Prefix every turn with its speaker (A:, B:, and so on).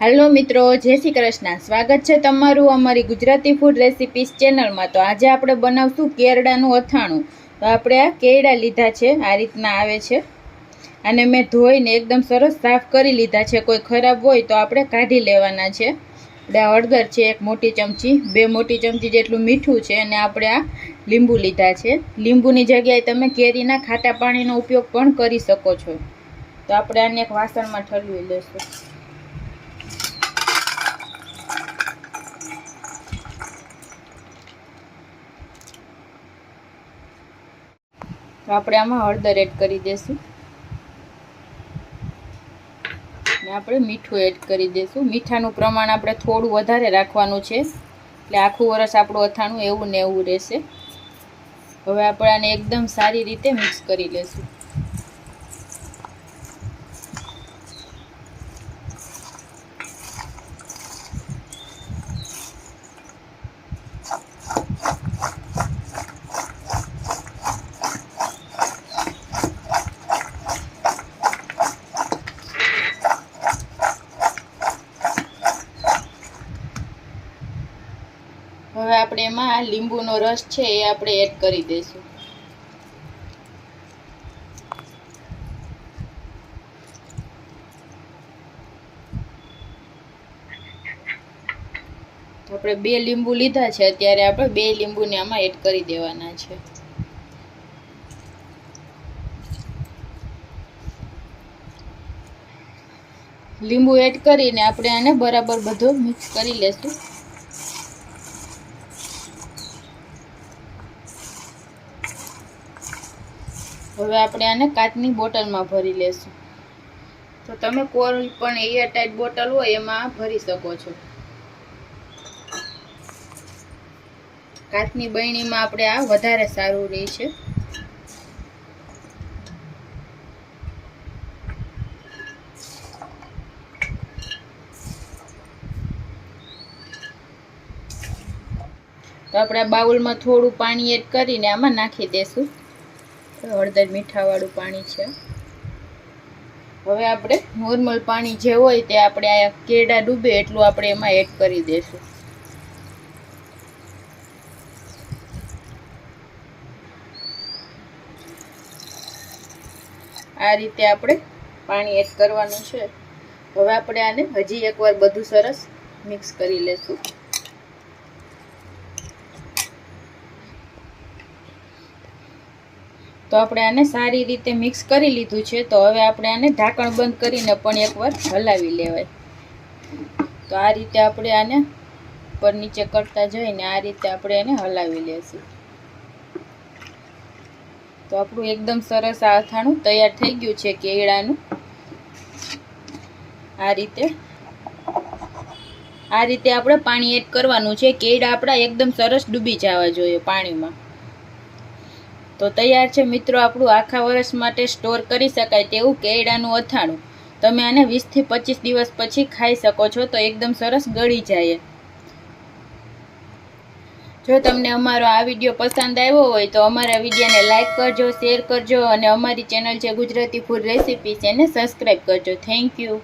A: હાલો મિત્રો, જય શ્રી કૃષ્ણ. સ્વાગત છે તમારું અમારી ગુજરાતી ફૂડ રેસિપીસ ચેનલમાં તો આજે આપણે બનાવશું કેરડાનું અથાણું. તો આપણે આ કેરડા લીધા છે, આ રીતના આવે છે. અને મેં ધોઈને એકદમ સરસ સાફ કરી લીધા છે. કોઈ ખરાબ હોય તો આપણે કાઢી લેવાના છે. આપણે હળદર છે, એક મોટી ચમચી, બે મોટી ચમચી જેટલું મીઠું છે અને આપણે આ લીંબુ લીધા છે. લીંબુની જગ્યાએ તમે કેરીના ખાટા પાણીનો ઉપયોગ પણ કરી શકો છો. તો આપણે આને એક વાસણમાં ઠલવી લઈશું તો આપણે આમાં હળદર એડ કરી દઈશું ને આપણે મીઠું એડ કરી દઈશું મીઠાનું પ્રમાણ આપણે થોડું વધારે રાખવાનું છે. એટલે આખું વરસ આપણું અથાણું એવું ને એવું રહેશે. હવે આપણે આને એકદમ સારી રીતે મિક્સ કરી લઈશું હવે આપણે એમાં લીંબુનો રસ છે એ આપણે એડ કરી દઈશું. આપણે બે લીંબુ લીધા છે, અત્યારે આપણે બે લીંબુને આમાં એડ કરી દેવાના છે. લીંબુ એડ કરીને આપણે આને બરાબર બધું મિક્સ કરી લેશું. હવે આપણે આને કાચની બોટલમાં ભરી લેશું. તો તમે કોઈ પણ એયરટાઈટ બોટલ હોય એમાં ભરી શકો છો. કાચની બરણીમાં આપણે આ વધારે સારું રહે છે. તો આપણે બાઉલમાં થોડું પાણી એડ કરીને આમાં નાખી દેશું. હળદર મીઠાવાળું પાણી છે. હવે આપણે નોર્મલ પાણી જે હોય તે આપણે આ કેળા ડૂબે એટલું આપણે એમાં એડ કરી દઈશું આ રીતે આપણે પાણી એડ કરવાનું છે. હવે આપણે આને હજી એકવાર બધું સરસ મિક્સ કરી લેશું. તો આપણે આને સારી રીતે મિક્સ કરી લીધું છે. તો હવે આપણે આને ઢાંકણ બંધ કરીને પણ એકવાર હલાવી લેવાય. તો આ રીતે આપણે આને પર નીચે કરતા જઈને આ રીતે આપણે એને હલાવી લેશું. તો આપણું એકદમ સરસ આ અથાણું તૈયાર થઈ ગયું છે કેળાનું. આ રીતે આ રીતે આપણે પાણી એડ કરવાનું છે. કેળા આપણા એકદમ સરસ ડૂબી જવા જોઈએ પાણીમાં. તો તૈયાર છે મિત્રો આપણું આખા વર્ષ માટે સ્ટોર કરી શકાય તેવું કેળાનું અથાણું. તમે આને વીસથી પચીસ દિવસ પછી ખાઈ શકો છો તો એકદમ સરસ ગળી જાય. જો તમને અમારો આ વીડિયો પસંદ આવ્યો હોય તો અમારા વિડીયોને લાઇક કરજો, શેર કરજો અને અમારી ચેનલ છે ગુજરાતી ફૂડ રેસિપીસ એને સબસ્ક્રાઈબ કરજો. Thank you.